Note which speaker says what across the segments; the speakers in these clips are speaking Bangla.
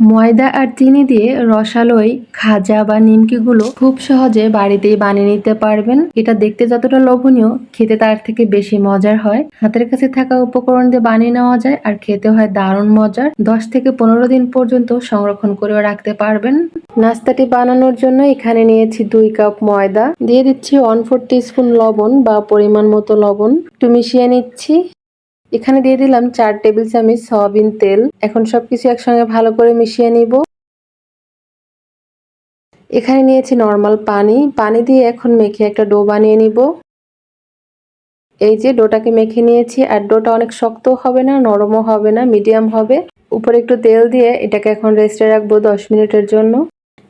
Speaker 1: ময়দা আর চিনি দিয়ে রসালোই খাজা বা নিমকিগুলো খুব সহজে বাড়িতেই বানিয়ে নিতে পারবেন। এটা দেখতে যতটা লোভনীয়, খেতে তার থেকে বেশি মজার হয়। হাতের কাছে থাকা উপকরণ দিয়ে বানিয়ে নেওয়া যায় আর খেতে হয় দারুণ মজার। দশ থেকে পনেরো দিন পর্যন্ত সংরক্ষণ করেও রাখতে পারবেন। নাস্তাটি বানানোর জন্য এখানে নিয়েছি দুই কাপ ময়দা। দিয়ে দিচ্ছি ওয়ান ফোর স্পুন লবণ বা পরিমাণ মতো লবণ। একটু মিশিয়ে নিচ্ছি। এখানে দিয়ে দিলাম চার টেবিল চামচ সয়াবিন তেল। এখন সবকিছু একসঙ্গে ভালো করে মিশিয়ে নিব। এখানে নিয়েছি নর্মাল পানি। পানি দিয়ে এখন মেখে একটা ডো বানিয়ে নিব। এই যে ডোটাকে মেখে নিয়েছি। আর ডোটা অনেক শক্ত হবে না, নরমও হবে না, মিডিয়াম হবে। উপরে একটু তেল দিয়ে এটাকে এখন রেস্টে রাখব দশ মিনিটের জন্য।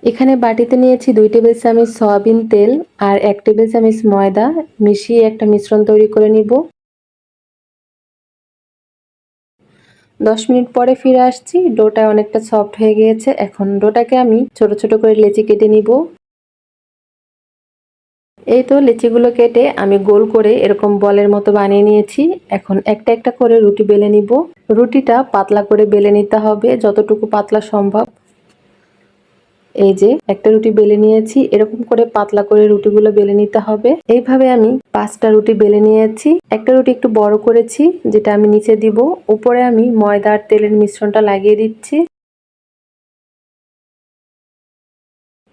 Speaker 1: এখানে বাটিতে নিয়েছি দুই টেবিল চামচ সয়াবিন তেল আর এক টেবিল চামচ ময়দা। মিশিয়ে একটা মিশ্রণ তৈরি করে নিব। দশ মিনিট পরে ফিরে আসছি। ডোটা অনেকটা সফট হয়ে গিয়েছে। এখন ডোটাকে আমি ছোট ছোট করে লেচি কেটে নিব। এই তো লেচিগুলো কেটে আমি গোল করে এরকম বলের মতো বানিয়ে নিয়েছি। এখন একটা একটা করে রুটি বেলে নিব। রুটিটা পাতলা করে বেলে নিতে হবে। যতটুকু পাতলা সম্ভব। এই যে, একটা রুটি বেলে নিয়েছি, এরকম করে পাতলা করে রুটিগুলো বেলে নিতে হবে। এইভাবে আমি পাঁচটা রুটি বেলে নিয়েছি। একটা রুটি একটু বড় করেছি, যেটা আমি নিচে দিব। উপরে আমি ময়দা আর তেলের মিশ্রণটা লাগিয়ে দিচ্ছি।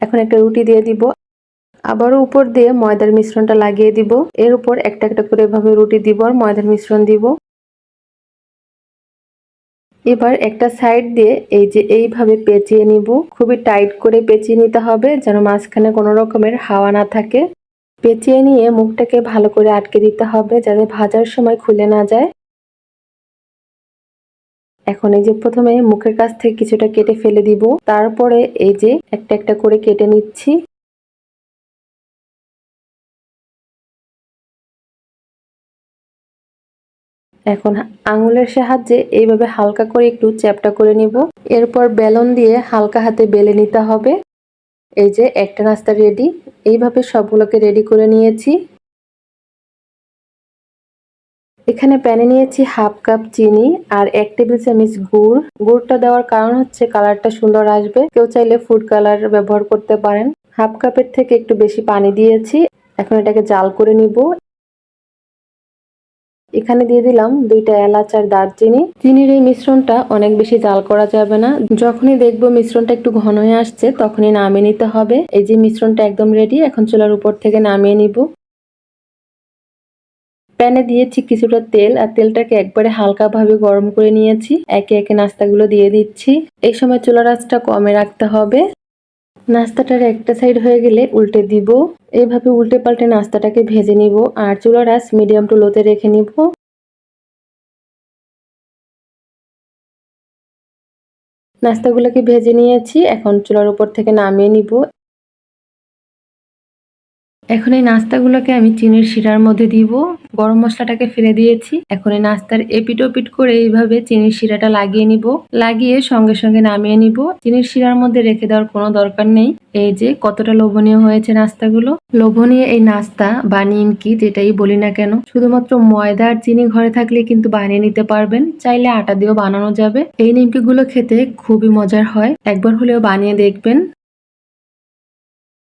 Speaker 1: এখন একটা রুটি দিয়ে দিব। আবারও উপর দিয়ে ময়দার মিশ্রণটা লাগিয়ে দিব। এর উপর একটা একটা করে এভাবে রুটি দিব আর ময়দার মিশ্রণ দিব। এবার একটা সাইড দিয়ে এই যে এইভাবে পেঁচিয়ে নিব। খুবই টাইট করে পেঁচিয়ে নিতে হবে যেন মাঝখানে কোনো রকমের হাওয়া না থাকে। পেঁচিয়ে নিয়ে মুখটাকে ভালো করে আটকে দিতে হবে যাতে ভাজার সময় খুলে না যায়। এখন এই যে প্রথমে মুখের কাছ থেকে কিছুটা কেটে ফেলে দিব। তারপরে এই যে একটা একটা করে কেটে নিচ্ছি। এখন আঙুলের সাহায্যে এইভাবে হালকা করে একটু চ্যাপটা করে নিব। এরপর বেলন দিয়ে হালকা হাতে বেলে নিতে হবে। এই যে একটা নাস্তা রেডি এইভাবে সবগুলোকে রেডি করে নিয়েছি। এখানে প্যানে নিয়েছি হাফ কাপ চিনি আর এক টেবিল চামচ গুড়। গুড়টা দেওয়ার কারণ হচ্ছে কালারটা সুন্দর আসবে। কেউ চাইলে ফুড কালার ব্যবহার করতে পারেন। হাফ কাপের থেকে একটু বেশি পানি দিয়েছি। এখন এটাকে জাল করে নিব। এখানে দিয়ে দিলাম দুইটা এলাচ আর দারচিনি। চিনির এই মিশ্রণটা অনেক বেশি জাল করা যাবে না। যখনই দেখব মিশ্রণটা একটু ঘন হয়ে আসছে, তখনই নামিয়ে নিতে হবে। এই যে মিশ্রণটা একদম রেডি এখন চুলার উপর থেকে নামিয়ে নিব। প্যানে দিয়েছি কিছুটা তেল, আর তেলটাকে একবারে হালকাভাবে গরম করে নিয়েছি। একে একে নাস্তাগুলো দিয়ে দিচ্ছি। এই সময় চুলার আঁচটা কমে রাখতে হবে। নাস্তাটার একটা সাইড হয়ে গেলে উল্টে দিব। এভাবে উল্টে পাল্টে নাস্তাটাকে ভেজে নিব আর চুলার আঁচ মিডিয়াম টু লোতে রেখে নিব। নাস্তাগুলোকে ভেজে নিয়েছি, এখন চুলার উপর থেকে নামিয়ে নিব। এখন এই নাস্তাগুলোকে আমি চিনির শিরার মধ্যে দিব। গরম মশলাটাকে ফেলে দিয়েছি। এখন এই নাস্তার এপিট ওপিট করে এইভাবে চিনির শিরাটা লাগিয়ে নিব। লাগিয়ে সঙ্গে সঙ্গে নামিয়ে নিব। চিনির শিরার মধ্যে রেখে দেওয়ার কোনো দরকার নেই। এই যে কতটা লোভনীয় হয়েছে নাস্তাগুলো। লোভনীয় এই নাস্তা বা নিমকি যেটাই বলি না কেন, শুধুমাত্র ময়দা আর চিনি ঘরে থাকলে কিন্তু বানিয়ে নিতে পারবেন। চাইলে আটা দিয়েও বানানো যাবে। এই নিমকিগুলো খেতে খুবই মজার হয়। একবার হলেও বানিয়ে দেখবেন।